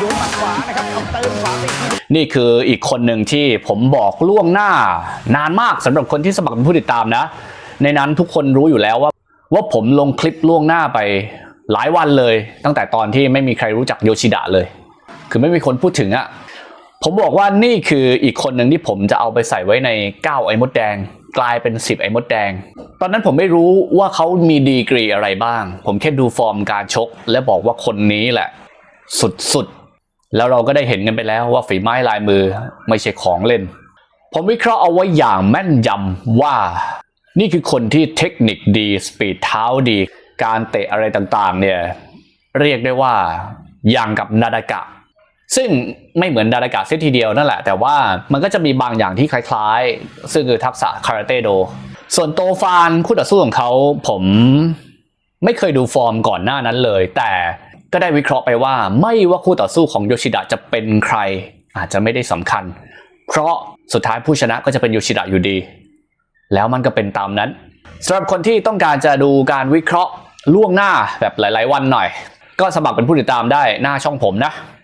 โดนปัดขวานะครับเอาเติมขวาไปอีกทีนี่คืออีกคนหนึ่งที่ผมบอกล่วงหน้า นานมากสำหรับคนที่สมัครเป็นผู้ติดตามนะ ในนั้นทุกคนรู้อยู่แล้วว่า ว่าผมลงคลิปล่วงหน้าไปหลายวันเลย ตั้งแต่ตอนที่ไม่มีใครรู้จักโยชิดะเลย คือไม่มีคนพูดถึงอะผมบอกว่านี่คืออีกคนหนึ่งที่ผมจะเอาไปใส่ไว้ใน 9 ไอ้มดแดง กลายเป็น 10 ไอ้มดแดง ตอนนั้นผมไม่รู้ว่าเขามีดีกรีอะไรบ้าง ผมแค่ดูฟอร์มการชก และบอกว่าคนนี้แหละ สุดๆ แล้วเราก็ได้เห็นกันไปแล้วว่าฝีไม้ลายมือไม่ใช่ของเล่น ผมวิเคราะห์เอาไว้อย่างแม่นยำว่า นี่คือคนที่เทคนิคดี สปีดเท้าดี การเตะอะไรต่างๆ เนี่ย เรียกได้ว่าอย่างกับนาดากะ ซึ่งไม่เหมือนนาดากะเสียทีเดียวนั่นแหละ แต่ว่ามันก็จะมีบางอย่างที่คล้ายๆ ซึ่งคือทักษะคาราเต้โด ส่วนโตฟานคู่ต่อสู้ของเขาผม ไม่เคยดูฟอร์มก่อนหน้านั้นเลย แต่ก็ได้วิเคราะห์ไปว่า ไม่ว่าคู่ต่อสู้ของโยชิดะจะเป็นใคร อาจจะไม่ได้สำคัญ เพราะสุดท้ายผู้ชนะก็จะเป็นโยชิดะอยู่ดี แล้วมันก็เป็นตามนั้นสำหรับคนที่ต้องการจะดูการวิเคราะห์ล่วงหน้าแบบหลาย ๆ วันหน่อย ก็สมัครเป็นผู้ติดตามได้หน้าช่องผมนะ